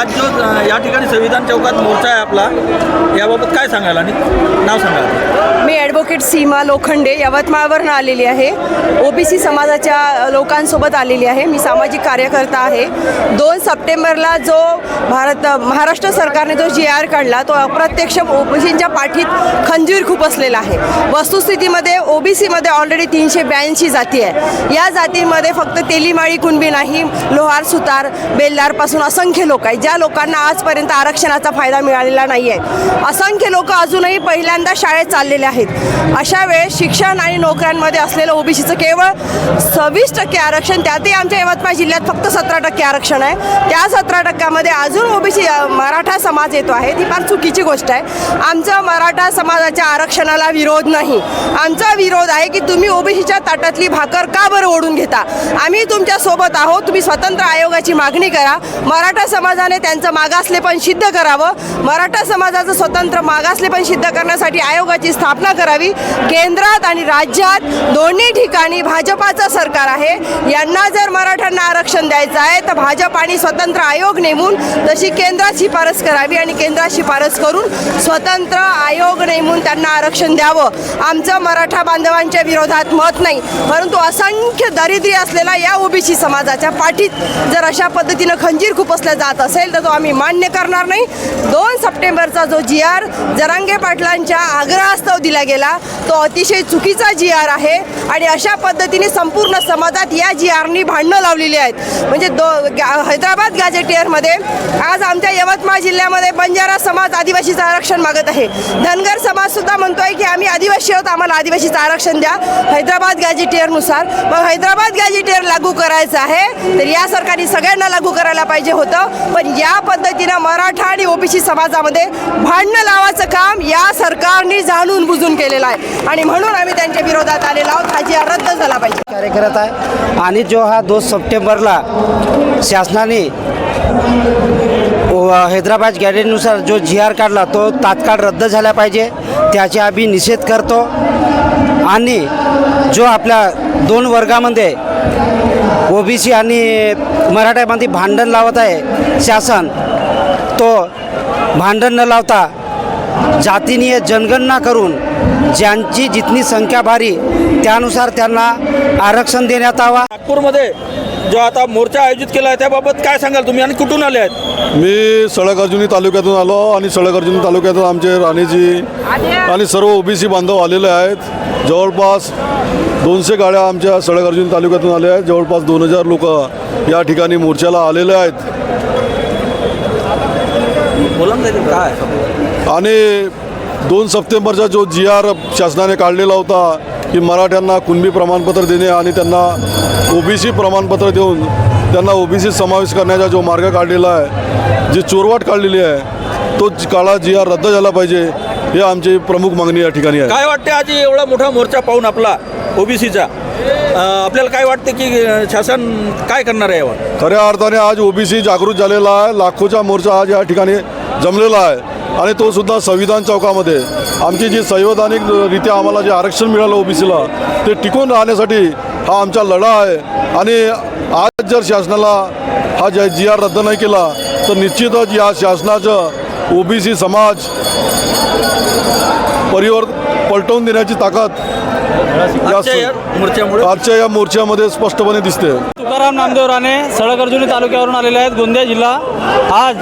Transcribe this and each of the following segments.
आज जो या ठिकाणी संविधान चौकात मोर्चा आहे आपला याबाबत काय सांगायला आणि नाव सांगाल? मी ॲडव्होकेट सीमा लोखंडे यवतमाळवरून आलेली आहे. ओबीसी समाजाच्या लोकांसोबत आलेली आहे. मी सामाजिक कार्यकर्ता आहे. दोन सप्टेंबरला जो भारत महाराष्ट्र सरकारने जो जी आर काढला तो अप्रत्यक्ष ओबीसींच्या पाठीत खंजीर खूप असलेला आहे. वस्तुस्थितीमध्ये ओबीसीमध्ये ऑलरेडी तीनशे ब्याऐंशी जाती आहे. या जातींमध्ये फक्त तेलीमाळी कुणबी नाही लोहार सुतार बेलदारपासून असंख्य लोक आहेत. ज्या लोकांना आजपर्यंत आरक्षणाचा फायदा मिळालेला नाही आहे असंख्य लोक अजूनही पहिल्यांदा शाळेत चाललेले आहेत. अशा वेळेस शिक्षण आणि नोकऱ्यांमध्ये असलेलं ओबीसीचं केवळ सव्वीस टक्के आरक्षण त्यातही आमच्या यवतमाळ जिल्ह्यात फक्त सतरा टक्के आरक्षण आहे. त्या सतरा टक्क्यामध्ये अजून ओबीसी मराठा समाज येतो आहे. ती फार चुकीची गोष्ट आहे. आमचा मराठा समाजाच्या आरक्षणाला विरोध नाही. आमचा विरोध आहे की तुम्ही ओबीसीच्या ताटातली भाकर का बरं ओढून घेता? आम्ही तुमच्यासोबत आहोत. तुम्ही स्वतंत्र आयोगाची मागणी करा. मराठा समाजाने त्यांचं मागासले पण सिद्ध करावं. मराठा समाजाचं स्वतंत्र मागासले पण सिद्ध करण्यासाठी आयोगाची स्थापना करावी. केंद्रात आणि राज्यात दोन्ही ठिकाणी भाजपाचं सरकार आहे. यांना जर मराठ्यांना आरक्षण द्यायचं आहे तर भाजप आणि स्वतंत्र आयोग नेमून तशी केंद्रात शिफारस करावी आणि केंद्रात शिफारस करून स्वतंत्र आयोग नेमून त्यांना आरक्षण द्यावं. आमचं मराठा बांधवांच्या विरोधात मत नाही परंतु असंख्य दारिद्र्य असलेला या ओबीसी समाजाच्या पाठीत जर अशा पद्धतीनं खंजीर खुपसला जात असेल तर तो आम्ही मान्य करणार नाही. दोन सप्टेंबरचा जो जी आर जरांगे पाटलांच्या आग्रहास्तव दिला गेला. तो अतिशय चुकीचा जी आर आहे आणि अशा पद्धतीने संपूर्ण समाजात या जी आरनी भांडणं लावलेली आहेत. म्हणजे दो हैदराबाद गॅझेटियरमध्ये आज आमच्या यवतमाळ जिल्ह्यामध्ये बंजारा समाज आदिवासीचं आरक्षण मागत आहे. धनगर समाजसुद्धा म्हणतोय की आम्ही आदिवासी आहोत आम्हाला आदिवासीचं आरक्षण द्या. हैदराबाद गॅझेटियरनुसार. मग हैदराबाद गॅझेटियर लागू करायचं आहे तर या सरकारने सगळ्यांना लागू करायला पाहिजे होतं. पण या पद्धतीनं मराठा आणि ओबीसी समाजामध्ये भांडणं लावायचं काम या सरकारने जाणून बुजून केलेला आहे. आणि म्हणून आम्ही त्यांच्या विरोधात आलेलो आहोत. हा जी रद्द झाला पाहिजे. कार्य करत आहे. आणि जो हा दोन सप्टेंबरला शासनाने हैदराबाद गॅरेजनुसार जो जी आर काढला तो तात्काळ रद्द झाला पाहिजे. त्याचे आम्ही निषेध करतो. आणि जो आपल्या दोन वर्गामध्ये ओबीसी आणि मराठ्यामध्ये भांडण लावत आहे शासन तो भांडण न लावता जातीनीय जनगणना करून ज्यांची जितनी संख्या भारी त्यानुसार त्यांना आरक्षण देण्यात यावा नागपूरमध्ये जो आता मोर्चा आयोजित केला आहे त्याबाबत काय सांगाल तुम्ही आणि कुठून आले आहेत? मी सळगर्जुनी तालुक्यातून आलो आणि सळगर्जुनी तालुक्यातून आमचे राणीजी आणि सर्व ओबीसी बांधव आलेले आहेत. जवळपास दोनशे गाड्या आमच्या सळगर्जुनी तालुक्यातून आल्या आहेत. जवळपास दोन हजार लोक या ठिकाणी मोर्चाला आलेले आहेत. बोला काय आणि दोन सप्टेंबरचा जो जी आर शासनाने काढलेला होता की मराठ्यांना कुणबी प्रमाणपत्र देणे आणि त्यांना ओबीसी प्रमाणपत्र देऊन त्यांना ओबीसी समावेश करण्याचा जो मार्ग काढलेला आहे जी चोरवाट काढलेली आहे तो काळा जी आर रद्द झाला पाहिजे हे आमची प्रमुख मागणी या ठिकाणी आहे. काय वाटते आज एवढा मोठा मोर्चा पाहून आपला ओबीसीचा? आपल्याला काय वाटते की शासन काय करणार आहे यावर? खऱ्या अर्थाने आज ओबीसी जागृत झालेला आहे लाखोचा मोर्चा आज या ठिकाणी जमलेला आहे. आणि तो सुद्धा संविधान चौकामध्ये. आमची जी संवैधानिकरित्या आम्हाला जे आरक्षण मिळालं ओबीसीला ते टिकून राहण्यासाठी हा आमचा लढा आहे. आणि आज जर शासनाला हा जे जी आर रद्द नाही केला तर निश्चितच या शासनाचं ओबीसी समाज परिवर्तन पलटवून देण्याची ताकद आजच्या या मोर्चामुळे? आजच्या या मोर्चामध्ये स्पष्टपणे दिसते. तुकाराम नामदेव राणे सळगर्जुनी तालुक्यावरून आलेले आहेत गोंदिया जिल्हा. आज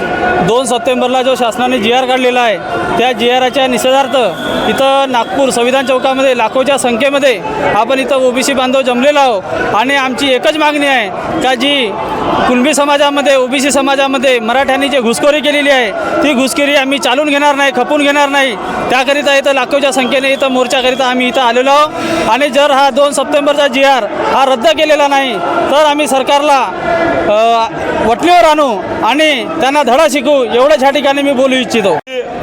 दोन सप्टेंबरला जो शासनाने जी आर काढलेला आहे त्या जी आरच्या निषेधार्थ इथं नागपूर संविधान चौकामध्ये लाखोच्या संख्येमध्ये आपण इथं ओबीसी बांधव जमलेलो आहोत. आणि आमची एकच मागणी आहे का जी कुणबी समाजामध्ये ओबीसी समाजामध्ये मराठ्यांनी जे घुसखोरी केलेली आहे ती घुसखोरी आम्ही चालून घेणार नाही खपून घेणार नाही. त्याकरिता इथं लाखोच्या संख्येने इथं मोर्चाकरिता आम्ही इथं आलेलो आहोत आणि जर हा दोन सप्टेंबरचा जी आर हा रद्द केलेला नाही तर आम्ही सरकारला वटलीवर वटणीवर आणू आणि त्यांना धडा शिकू एवढंच ह्या ठिकाणी मी बोलू इच्छितो.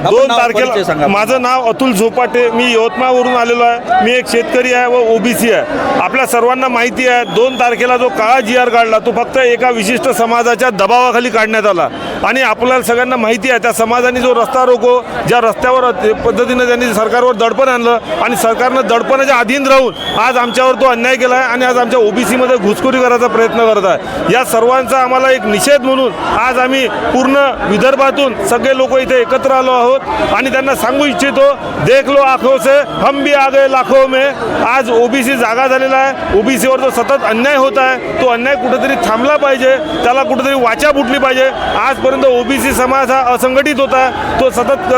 दोन. तारखेला माझं नाव अतुल झोपाटे मी यवतमाळवरून आलेलो आहे. मी एक शेतकरी आहे व ओबीसी आहे. आपल्या सर्वांना माहिती आहे दोन तारखेला जो काळा जी आर काढला तो फक्त एका विशिष्ट समाजाच्या दबावाखाली काढण्यात आला. आणि आपल्याला सगळ्यांना माहिती आहे त्या समाजाने जो रस्ता रोको ज्या रस्त्यावर ते पद्धतीनं त्यांनी सरकारवर दडपण आणलं आणलं आणि सरकारनं दडपणाच्या अधीन राहून आज आमच्यावर तो अन्याय केला आहे आणि आज आमच्या ओबीसीमध्ये घुसखोरी करायचा प्रयत्न करत आहे. या सर्वांचा आम्हाला एक निषेध म्हणून आज आम्ही पूर्ण विदर्भातून सगळे लोक इथे एकत्र आलो. आहोत आणि त्यांना सांगू इच्छितो देख लो आखो से हम भी आ गए लाखो में. आज ओबीसी जागा झालेला आहे. ओबीसीवर जो सतत अन्याय होत आहे तो अन्याय कुठेतरी थांबला पाहिजे. त्याला कुठेतरी वाचा फुटली पाहिजे. आजपर्यंत ओबीसी समाज हा असंघटित होता. तो सतत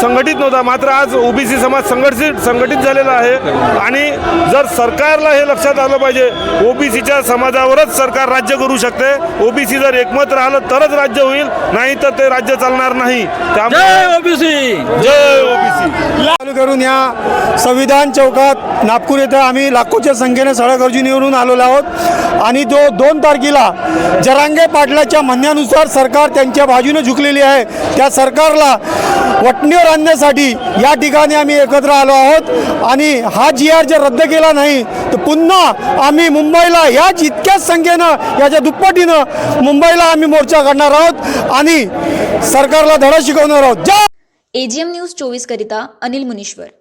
संघटित नव्हता. मात्र आज ओबीसी समाज संघटित संघटित झालेला आहे. आणि जर सरकारला हे लक्षात आलं पाहिजे ओबीसीच्या समाजावरच सरकार राज्य करू शकते. ओबीसी जर एकमत राहिलं तरच राज्य होईल. नाही तर ते राज्य चालणार नाही. त्यामुळे जय ओबीसी जय ओबीसी करून या संविधान चौकात नागपूर येथे आम्ही लाखोच्या संख्येने सडक अर्जुन येऊन आलेलो आहोत. आणि जो दोन तारखेला जरांगे पाटलाच्या म्हणण्यानुसार सरकार त्यांच्या बाजूने झुकलेली आहे त्या सरकारला वटणीवर आणण्यासाठी या ठिकाणी आम्ही एकत्र आलो आहोत. आणि हा जी आर जर रद्द केला नाही तर पुन्हा आम्ही मुंबईला याच इतक्याच संख्येनं याच्या दुप्पटीनं मुंबईला आम्ही मोर्चा काढणार आहोत. आणि सरकारला धडा शिकवणार आहोत. ज्या एजीएम न्यूज चोवीस करिता अनिल मुनीश्वर.